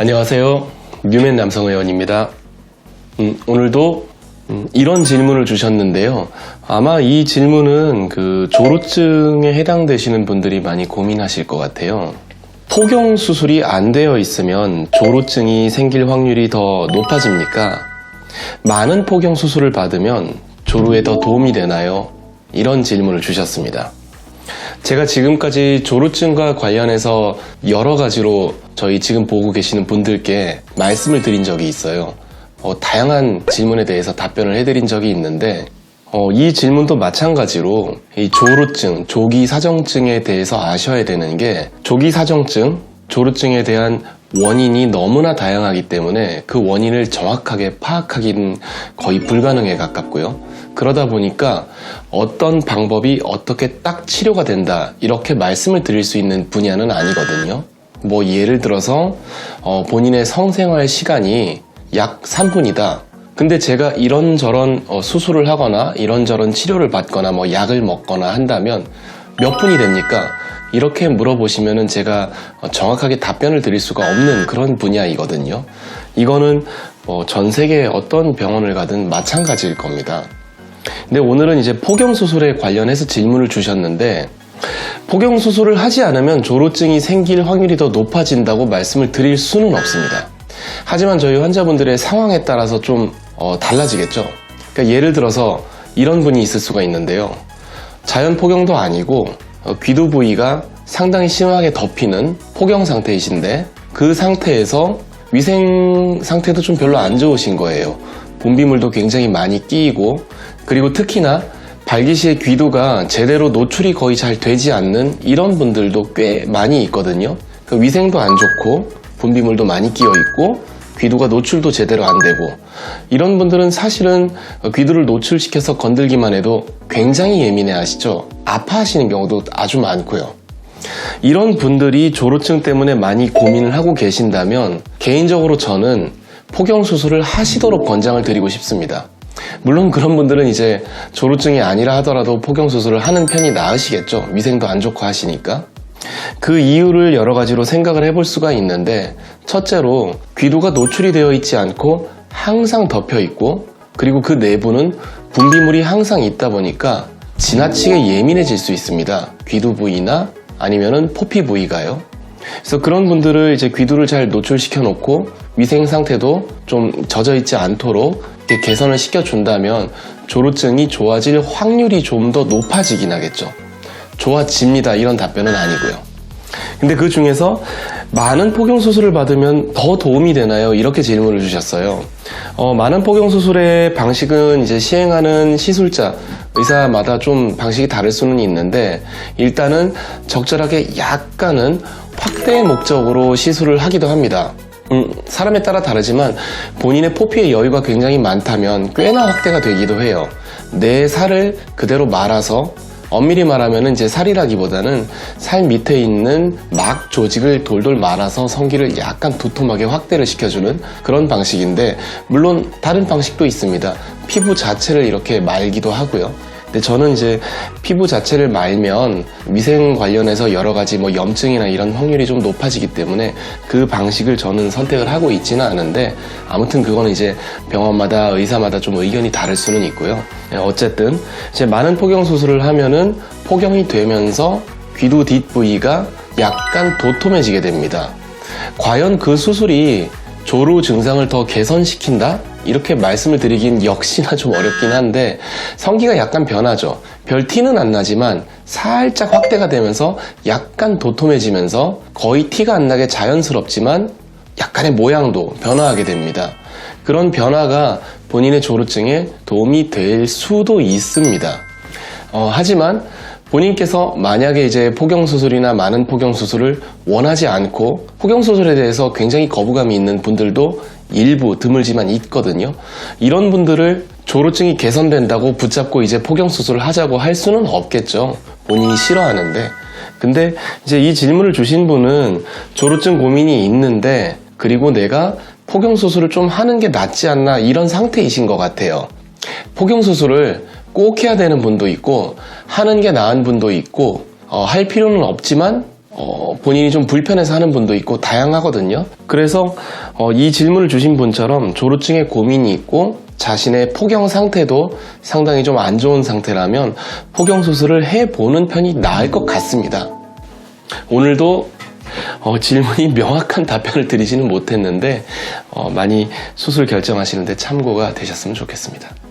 안녕하세요. 뉴맨 남성의원입니다. 음, 오늘도 음, 이런 질문을 주셨는데요. 아마 이 질문은 그 조루증에 해당되시는 분들이 많이 고민하실 것 같아요. 포경 수술이 안 되어 있으면 조루증이 생길 확률이 더 높아집니까? 많은 포경 수술을 받으면 조루에 더 도움이 되나요? 이런 질문을 주셨습니다. 제가 지금까지 조루증과 관련해서 여러 가지로 저희 지금 보고 계시는 분들께 말씀을 드린 적이 있어요. 어, 다양한 질문에 대해서 답변을 해드린 적이 있는데, 어, 이 질문도 마찬가지로 이 조루증, 조기 사정증에 대해서 아셔야 되는 게 조기 사정증, 조루증에 대한 원인이 너무나 다양하기 때문에 그 원인을 정확하게 파악하기는 거의 불가능에 가깝고요. 그러다 보니까 어떤 방법이 어떻게 딱 치료가 된다 이렇게 말씀을 드릴 수 있는 분야는 아니거든요. 뭐 예를 들어서 어, 본인의 성생활 시간이 약 3분이다. 근데 제가 이런저런 어, 수술을 하거나 이런저런 치료를 받거나 뭐 약을 먹거나 한다면 몇 분이 됩니까? 이렇게 물어보시면은 제가 어, 정확하게 답변을 드릴 수가 없는 그런 분야이거든요. 이거는 뭐 전 세계 어떤 병원을 가든 마찬가지일 겁니다. 근데 오늘은 이제 포경 수술에 관련해서 질문을 주셨는데 포경 수술을 하지 않으면 조루증이 생길 확률이 더 높아진다고 말씀을 드릴 수는 없습니다. 하지만 저희 환자분들의 상황에 따라서 좀 어, 달라지겠죠. 그러니까 예를 들어서 이런 분이 있을 수가 있는데요. 자연 포경도 아니고 어, 귀두 부위가 상당히 심하게 덮이는 포경 상태이신데 그 상태에서 위생 상태도 좀 별로 안 좋으신 거예요. 분비물도 굉장히 많이 끼이고 그리고 특히나 발기시의 귀두가 제대로 노출이 거의 잘 되지 않는 이런 분들도 꽤 많이 있거든요. 그 위생도 안 좋고 분비물도 많이 끼어 있고 귀두가 노출도 제대로 안 되고 이런 분들은 사실은 귀두를 노출시켜서 건들기만 해도 굉장히 예민해 하시죠. 아파하시는 경우도 아주 많고요. 이런 분들이 조루증 때문에 많이 고민을 하고 계신다면 개인적으로 저는 포경 수술을 하시도록 권장을 드리고 싶습니다. 물론 그런 분들은 이제 조루증이 아니라 하더라도 포경 수술을 하는 편이 나으시겠죠. 위생도 안 좋고 하시니까. 그 이유를 여러 가지로 생각을 해볼 수가 있는데 첫째로 귀두가 노출이 되어 있지 않고 항상 덮여 있고 그리고 그 내부는 분비물이 항상 있다 보니까 지나치게 예민해질 수 있습니다. 귀두 부위나 아니면은 포피 부위가요. 그래서 그런 분들을 이제 귀두를 잘 노출시켜 놓고 위생 상태도 좀 젖어 있지 않도록 개선을 시켜 준다면 조루증이 좋아질 확률이 좀 더 높아지긴 하겠죠. 좋아집니다. 이런 답변은 아니고요. 근데 그 중에서 많은 포경 수술을 받으면 더 도움이 되나요? 이렇게 질문을 주셨어요. 어, 많은 포경 수술의 방식은 이제 시행하는 시술자, 의사마다 좀 방식이 다를 수는 있는데 일단은 적절하게 약간은 확대 목적으로 시술을 하기도 합니다. 음, 사람에 따라 다르지만 본인의 포피의 여유가 굉장히 많다면 꽤나 확대가 되기도 해요. 내 살을 그대로 말아서 엄밀히 말하면 이제 살이라기보다는 살 밑에 있는 막 조직을 돌돌 말아서 성기를 약간 두툼하게 확대를 시켜주는 그런 방식인데 물론 다른 방식도 있습니다. 피부 자체를 이렇게 말기도 하고요. 근데 저는 이제 피부 자체를 말면 위생 관련해서 여러 가지 뭐 염증이나 이런 확률이 좀 높아지기 때문에 그 방식을 저는 선택을 하고 있지는 않은데 아무튼 그거는 이제 병원마다 의사마다 좀 의견이 다를 수는 있고요. 예, 어쨌든 이제 많은 포경 수술을 하면은 포경이 되면서 귀두 뒷 부위가 약간 도톰해지게 됩니다. 과연 그 수술이 조루 증상을 더 개선시킨다? 이렇게 말씀을 드리긴 역시나 좀 어렵긴 한데 성기가 약간 변하죠. 별 티는 안 나지만 살짝 확대가 되면서 약간 도톰해지면서 거의 티가 안 나게 자연스럽지만 약간의 모양도 변화하게 됩니다. 그런 변화가 본인의 조루증에 도움이 될 수도 있습니다. 어, 하지만 본인께서 만약에 이제 포경수술이나 많은 포경수술을 원하지 않고 포경수술에 대해서 굉장히 거부감이 있는 분들도 일부 드물지만 있거든요. 이런 분들을 조루증이 개선된다고 붙잡고 이제 포경수술을 하자고 할 수는 없겠죠. 본인이 싫어하는데. 근데 이제 이 질문을 주신 분은 조루증 고민이 있는데 그리고 내가 포경수술을 좀 하는 게 낫지 않나 이런 상태이신 것 같아요. 포경수술을 꼭 해야 되는 분도 있고 하는 게 나은 분도 있고 어, 할 필요는 없지만 어, 본인이 좀 불편해서 하는 분도 있고 다양하거든요. 그래서 어, 이 질문을 주신 분처럼 조루증에 고민이 있고 자신의 포경 상태도 상당히 좀 안 좋은 상태라면 포경 수술을 해보는 편이 나을 것 같습니다. 오늘도 어, 질문이 명확한 답변을 드리지는 못했는데 어, 많이 수술 결정하시는데 참고가 되셨으면 좋겠습니다.